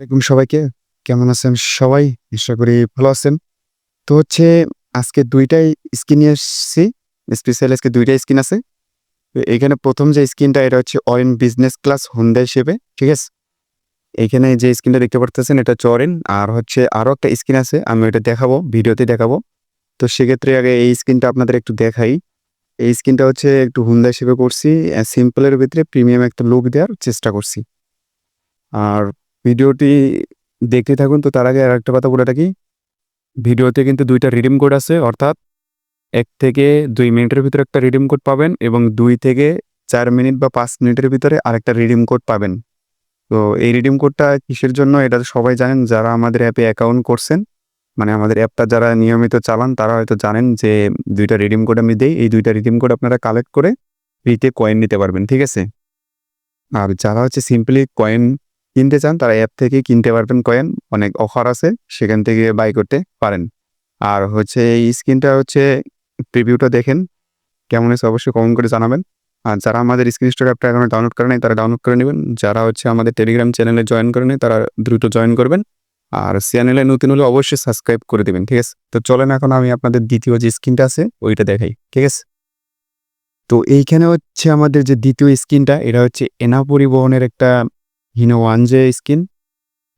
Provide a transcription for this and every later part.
আসসালামাইকুম সবাইকে। কেমন আছেন সবাই? আশা করি ভালো আছেন। তো হচ্ছে আজকে দুইটাই স্কিন নিয়ে এসেছি। স্পেশাল আজকে দুইটাই স্কিন আছে। তো এখানে প্রথম যে স্কিনটা এটা হচ্ছে অয়েন বিজনেস ক্লাস হুন্ডা হিসেবে, ঠিক আছে? এখানে যে স্কিনটা দেখতে পারতেছেন, এটা হচ্ছে অরেন আর হচ্ছে আরও একটা স্কিন আছে, আমি এটা দেখাবো, ভিডিওতে দেখাবো। তো সেক্ষেত্রে আগে এই স্কিনটা আপনাদের একটু দেখাই। এই স্কিনটা হচ্ছে একটু হুন্ডা হিসেবে করছি। সিম্পলের ভিতরে প্রিমিয়াম একটা লুক দেওয়ার চেষ্টা করছি। আর ভিডিওটি দেখতে থাকুন। তো তার আগে আর একটা কথা বলে থাকি ভিডিওতে কিন্তু দুইটা রিডিম কোড আছে, অর্থাৎ এক থেকে দুই মিনিটের ভিতরে একটা রিডিম কোড পাবেন এবং দুই থেকে চার মিনিট বা পাঁচ মিনিটের ভিতরে আরেকটা রিডিম কোড পাবেন। তো এই রিডিম কোডটা কিসের জন্য এটা সবাই জানেন, যারা আমাদের অ্যাপে অ্যাকাউন্ট করছেন মানে আমাদের অ্যাপটা যারা নিয়মিত চালান, তারা হয়তো জানেন যে দুইটা রিডিম কোড আমি দিই। এই দুইটা রিডিম কোড আপনারা কালেক্ট করে ফ্রিতে কয়েন নিতে পারবেন, ঠিক আছে? আর যারা হচ্ছে সিম্পলি কয়েন কিনতে চান, তারা অ্যাপ থেকে কিনতে পারবেন কয়েন অনেক অফার আছে, সেখান থেকে বাই করতে পারেন। আর হচ্ছে এই স্ক্রিনটা হচ্ছে প্রিভিউটা দেখেন, কেমন আছে অবশ্যই কমেন্ট করে জানাবেন। আর যারা আমাদের স্ক্রিন স্টোর অ্যাপটা এখনও ডাউনলোড করে নেয় তারা ডাউনলোড করে নেবেন। যারা হচ্ছে আমাদের টেলিগ্রাম চ্যানেলে জয়েন করে নেই, তারা দ্রুত জয়েন করবেন। আর চ্যানেলে নতুন হলে অবশ্যই সাবস্ক্রাইব করে দেবেন, ঠিক আছে? তো চলেন এখন আমি আপনাদের দ্বিতীয় যে স্ক্রিনটা আছে, ওইটা দেখাই, ঠিক আছে? তো এইখানে হচ্ছে আমাদের যে দ্বিতীয় স্ক্রিনটা এটা হচ্ছে এনা পরিবহনের একটা হিনো ওয়ান যে স্কিন।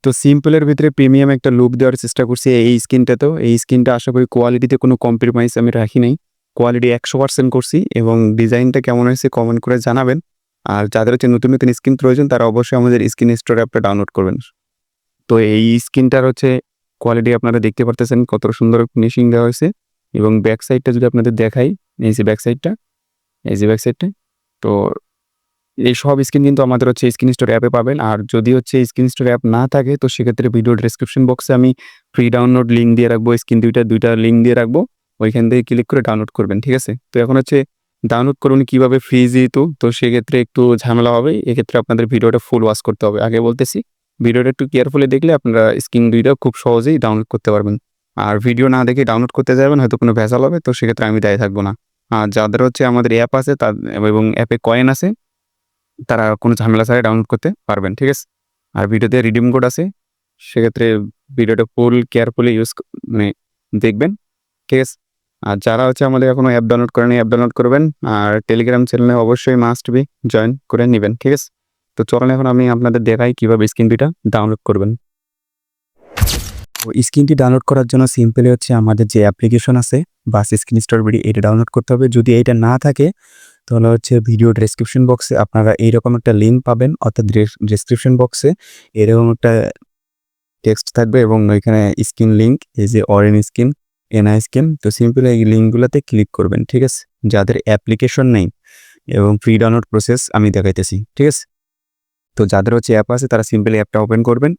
তো সিম্পলের ভিতরে প্রিমিয়াম একটা লুক দেওয়ার চেষ্টা করছি এই স্কিনটাতেও এই স্কিনটা আশা করি কোয়ালিটিতে কোনো কম্প্রোমাইজ আমি রাখি নাই। কোয়ালিটি একশো পার্সেন্ট করছি এবং ডিজাইনটা কেমন হয়েছে কমেন্ট করে জানাবেন। আর যাদের হচ্ছে নতুন নতুন স্কিন প্রয়োজন, তারা অবশ্যই আমাদের স্কিন স্টোর অ্যাপটা ডাউনলোড করবেন। তো এই স্কিনটার হচ্ছে কোয়ালিটি আপনারা দেখতে পারতেছেন কত সুন্দর ফিনিশিং দেওয়া হয়েছে। এবং ব্যাক সাইডটা যদি আপনাদের দেখাই, এই যে ব্যাক সাইডটা, এই যে ব্যাক সাইডটা, তো এই সব স্ক্রিন কিন্তু আমাদের হচ্ছে স্ক্রিন স্টোর অ্যাপে পাবেন। আর যদি হচ্ছে স্ক্রিন স্টোর অ্যাপ না থাকে, তো সেক্ষেত্রে ভিডিও ডিসক্রিপশন বক্সে আমি ফ্রি ডাউনলোড লিঙ্ক দিয়ে রাখব স্ক্রিন দুইটা দুইটা লিঙ্ক দিয়ে রাখব। ওইখান থেকে ক্লিক করে ডাউনলোড করবেন, ঠিক আছে? তো এখন হচ্ছে ডাউনলোড করুন কীভাবে ফ্রি যেহেতু, তো সেক্ষেত্রে একটু ঝামেলা হবে। এক্ষেত্রে আপনাদের ভিডিওটা ফুল ওয়াশ করতে হবে। আগে বলতেছি ভিডিওটা একটু কেয়ারফুলি দেখলে আপনারা স্ক্রিন দুইটা খুব সহজেই ডাউনলোড করতে পারবেন। আর ভিডিও না দেখে ডাউনলোড করতে যাবেন, হয়তো কোনো ভেজাল হবে, তো সেক্ষেত্রে আমি দায়ী থাকব না। আর যাদের হচ্ছে আমাদের অ্যাপ আছে তার এবং অ্যাপে কয়েন আছে তারা কোনো ঝামেলা ছাড়াই ডাউনলোড করতে পারবেন, ঠিক আছে? আর ভিডিওতে রিডিম কোড আছে, সেক্ষেত্রে ভিডিওটা ফুল কেয়ারফুলি ইউজ মানে দেখবেন, ঠিক আছে? আর যারা হচ্ছে আমাদের এখনও অ্যাপ ডাউনলোড করেন অ্যাপ ডাউনলোড করবেন, আর টেলিগ্রাম চ্যানেলে অবশ্যই মাস্ট বি জয়েন করে নেবেন, ঠিক আছে? তো চলেন এখন আমি আপনাদের দেখাই কীভাবে স্ক্রিন দুইটা ডাউনলোড করবেন। তো স্ক্রিনটি ডাউনলোড করার জন্য সিম্পলি হচ্ছে আমাদের যে অ্যাপ্লিকেশন আছে, বাস স্ক্রিন স্টোর বিডি এটা ডাউনলোড করতে হবে। যদি এটা না থাকে তাহলে হচ্ছে ভিডিও ডেসক্রিপশন বক্সে আপনারা এইরকম একটা লিঙ্ক পাবেন, অর্থাৎ ডেসক্রিপশন বক্সে এরকম একটা টেক্সট থাকবে এবং ওইখানে স্ক্রিন লিঙ্ক এই যে অরেন স্ক্রিন এনআই স্ক্রিন তো সিম্পল এই লিঙ্কগুলোতে ক্লিক করবেন, ঠিক আছে? যাদের অ্যাপ্লিকেশন নেই এবং ফ্রি ডাউনলোড প্রসেস আমি দেখাইতেছি, ঠিক আছে? তো যাদের হচ্ছে অ্যাপ আছে তারা সিম্পলি অ্যাপটা ওপেন করবেন,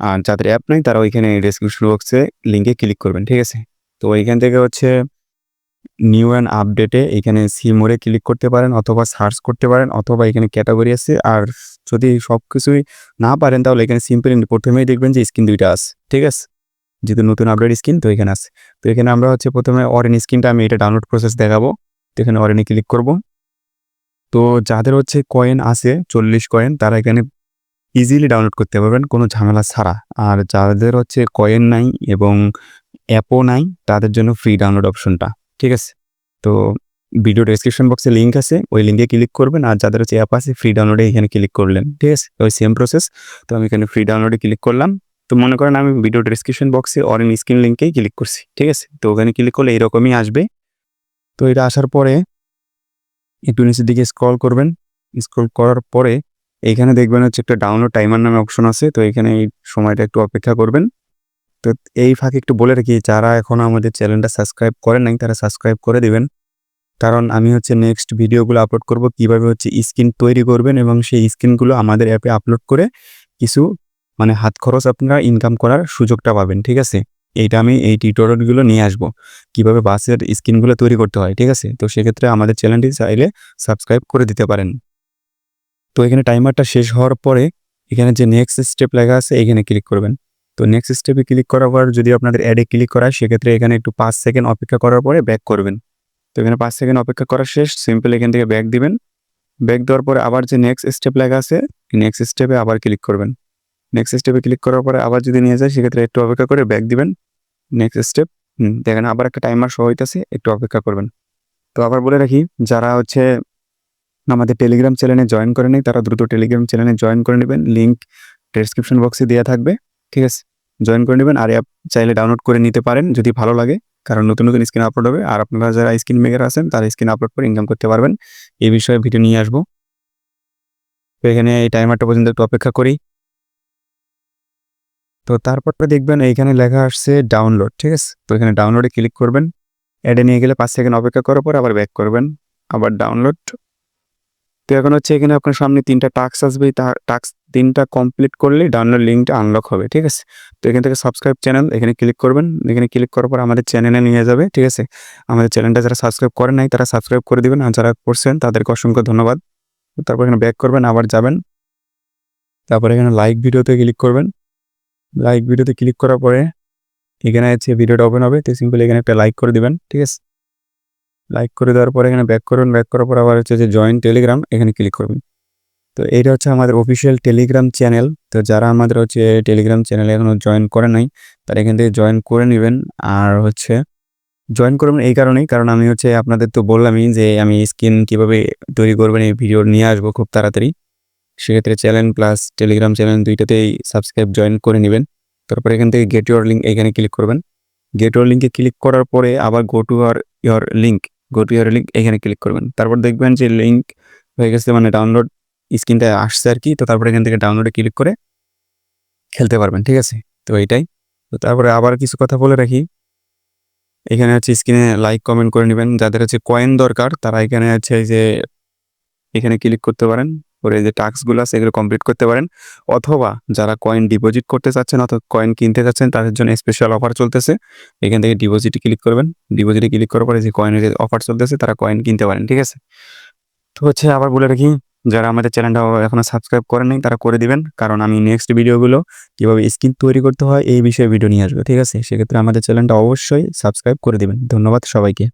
আর যাদের অ্যাপ নেই তারা ওইখানে ডেসক্রিপশন বক্সে লিঙ্কে ক্লিক করবেন, ঠিক আছে? তো ওইখান থেকে হচ্ছে নিউ অ্যান্ড আপডেটে এখানে সিমোরে ক্লিক করতে পারেন অথবা সার্চ করতে পারেন অথবা এখানে ক্যাটাগরি আছে। আর যদি সব কিছুই না পারেন তাহলে এখানে সিম্পল প্রথমেই দেখবেন যে স্ক্রিন দুইটা আছে, ঠিক আছে? যেহেতু নতুন আপডেট স্ক্রিন তো এখানে আছে। তো এখানে আমরা হচ্ছে প্রথমে অরেন স্ক্রিনটা আমি এটা ডাউনলোড প্রসেস দেখাবো। তো এখানে অরেনে ক্লিক করব। তো যাদের হচ্ছে কয়েন আছে, চল্লিশ কয়েন তারা এখানে ইজিলি ডাউনলোড করতে পারবেন, কোনো ঝামেলা ছাড়া। আর যাদের হচ্ছে কয়েন নাই এবং অ্যাপও নাই, তাদের জন্য ফ্রি ডাউনলোড অপশনটা ঠিক আছে? তো ভিডিও ডেসক্রিপশন বক্সে লিঙ্ক আছে, ওই লিঙ্কে ক্লিক করবেন আর যাদের হচ্ছে অ্যাপ আছে ফ্রি ডাউনলোডে এখানে ক্লিক করলেন, ঠিক আছে? ওই সেম প্রসেস তো আমি এখানে ফ্রি ডাউনলোডে ক্লিক করলাম। তো মনে করেন আমি ভিডিও ডেসক্রিপশন বক্সে অরেন স্ক্রিন লিঙ্কেই ক্লিক করছি, ঠিক আছে? তো ওখানে ক্লিক করলে এরকমই আসবে। তো এটা আসার পরে একটু নিচের দিকে স্ক্রল করবেন। স্ক্রল করার পরে এখানে দেখবেন হচ্ছে একটা ডাউনলোড টাইমার নামে অপশন আছে, তো এখানে এই সময়টা একটু অপেক্ষা করবেন। তো এই ফাঁকে একটু বলে রাখি, যারা এখনও আমাদের চ্যানেলটা সাবস্ক্রাইব করেন নাই, তারা সাবস্ক্রাইব করে দিবেন। কারণ আমি হচ্ছে নেক্সট ভিডিওগুলো আপলোড করব, কীভাবে হচ্ছে স্ক্রিন তৈরি করবেন এবং সেই স্ক্রিনগুলো আমাদের অ্যাপে আপলোড করে কিছু মানে হাত খরচ আপনারা ইনকাম করার সুযোগটা পাবেন, ঠিক আছে? এইটা আমি এই টিউটোরিয়ালগুলো নিয়ে আসব, কীভাবে বাসের স্ক্রিনগুলো তৈরি করতে হয়, ঠিক আছে? তো সেক্ষেত্রে আমাদের চ্যানেলটি চাইলে সাবস্ক্রাইব করে দিতে পারেন। তো এখানে টাইমারটা শেষ হওয়ার পরে এখানে যে নেক্সট স্টেপ লেখা আছে, এখানে ক্লিক করবেন। তো নেক্সট স্টেপে ক্লিক করার পর যদি আপনাদের অ্যাডে ক্লিক করা সেক্ষেত্রে এখানে একটু পাঁচ সেকেন্ড অপেক্ষা করার পরে ব্যাক করবেন। তো এখানে পাঁচ সেকেন্ড অপেক্ষা করা শেষ সিম্পল এখান থেকে ব্যাক দিবেন। ব্যাক দেওয়ার পরে আবার যে নেক্সট স্টেপ লেখা আছে নেক্সট স্টেপে আবার ক্লিক করবেন। নেক্সট স্টেপে ক্লিক করার পরে আবার যদি নিয়ে যায়, সেক্ষেত্রে একটু অপেক্ষা করে ব্যাক দিবেন। নেক্সট স্টেপ দেখেন আবার একটা টাইমার শো হইতেছে, একটু অপেক্ষা করবেন। তো আবার বলে রাখি, যারা হচ্ছে আমাদের টেলিগ্রাম চ্যানেলে জয়েন করে নেই, তারা দ্রুত টেলিগ্রাম চ্যানেলে জয়েন করে নেবেন। লিঙ্ক ডেসক্রিপশন বক্সে দেওয়া থাকবে, ঠিক আছে? জয়েন করে নেবেন। আর অ্যাপ চাইলে ডাউনলোড করে নিতে পারেন যদি ভালো লাগে। কারণ নতুন নতুন স্ক্রিন আপলোড হবে। আর আপনারা যারা স্ক্রিন মেকার আছেন, তারা স্ক্রিন আপলোড করে ইনকাম করতে পারবেন। এই বিষয়ে ভিডিও নিয়ে আসব। তো এখানে এই টাইমারটা পর্যন্ত একটু অপেক্ষা করি। তো তারপরটা দেখবেন এইখানে লেখা আসছে ডাউনলোড ঠিক আছে? তো এখানে ডাউনলোডে ক্লিক করবেন। অ্যাডে নিয়ে গেলে পাঁচ সেকেন্ড অপেক্ষা করার পর আবার ব্যাক করবেন। আবার ডাউনলোড তো এখন হচ্ছে এখানে আপনার সামনে তিনটা টাস্ক আসবে টাস্ক তিনটা কমপ্লিট করলে ডাউনলোড লিঙ্কটা আনলক হবে, ঠিক আছে? তো এখান থেকে সাবস্ক্রাইব চ্যানেল এখানে ক্লিক করবেন, এখানে ক্লিক করার পর আমাদের চ্যানেলে নিয়ে যাবে, ঠিক আছে? আমাদের চ্যানেলটা যারা সাবস্ক্রাইব করে নাই, তারা সাবস্ক্রাইব করে দিবেন, আর যারা করছেন, তাদেরকে অসংখ্য ধন্যবাদ। তারপর এখানে ব্যাক করবেন, আবার যাবেন। তারপর এখানে লাইক ভিডিওতে ক্লিক করবেন। লাইক ভিডিওতে ক্লিক করার পরে এখানে আছে ভিডিওটা ওপেন হবে, তো সিম্পল এখানে একটা লাইক করে দিবেন, ঠিক আছে? লাইক করে দেওয়ার পরে, এখানে ব্যাক করবেন। ব্যাক করার পর আবার হচ্ছে যে জয়েন টেলিগ্রাম এখানে ক্লিক করবেন। তো এইটা হচ্ছে আমাদের অফিসিয়াল টেলিগ্রাম চ্যানেল তো যারা আমাদের হচ্ছে টেলিগ্রাম চ্যানেলে এখনও জয়েন করে নাই, তারা এখান থেকে জয়েন করে নেবেন। আর হচ্ছে জয়েন করবেন এই কারণেই। কারণ আমি হচ্ছে আপনাদের তো বললামই যে আমি স্ক্রিন কীভাবে তৈরি করবেন, এই ভিডিও নিয়ে আসব খুব তাড়াতাড়ি। সেক্ষেত্রে চ্যানেল প্লাস টেলিগ্রাম চ্যানেল দুইটাতেই সাবস্ক্রাইব জয়েন করে নেবেন। তারপর এখান থেকে গেট ইউর লিঙ্ক এখানে ক্লিক করবেন। গেট ইউর লিঙ্কে ক্লিক করার পরে আবার go to our your link go to your link এখানে ক্লিক করবেন। তারপর দেখবেন যে লিঙ্ক হয়ে গেছে মানে ডাউনলোড স্ক্রিনটা আসছে আর কি, তো তারপরে এখান থেকে ডাউনলোডে ক্লিক করে খেলতে পারবেন, ঠিক আছে? তো এইটাই তো তারপরে আবার কিছু কথা বলে রাখি। এখানে হচ্ছে স্ক্রিনে লাইক কমেন্ট করে নেবেন। যাদের হচ্ছে কয়েন দরকার, তারা এখানে হচ্ছে যে, এখানে ক্লিক করতে পারেন। করে যে টাস্কগুলো আছে এগুলো কমপ্লিট করতে পারেন। অথবা যারা কয়েন ডিপোজিট করতে চাচ্ছেন অথবা কয়েন কিনতে চাচ্ছেন, তাদের জন্য স্পেশাল অফার চলতেছে। এখান থেকে ডিপোজিটে ক্লিক করবেন। ডিপোজিটে ক্লিক করার পরে যে কয়েনের অফার চলতেছে, তারা কয়েন কিনতে পারেন, ঠিক আছে? তো হচ্ছে আবার বলে রাখি, যারা আমাদের চ্যানেলটা এখনও সাবস্ক্রাইব করেন তারা করে দিবেন। কারণ আমি নেক্সট ভিডিওগুলো কীভাবে স্ক্রিন তৈরি করতে হয়, এই বিষয়ে ভিডিও নিয়ে আসব, ঠিক আছে? সেক্ষেত্রে আমাদের চ্যানেলটা অবশ্যই সাবস্ক্রাইব করে দিবেন। ধন্যবাদ সবাইকে।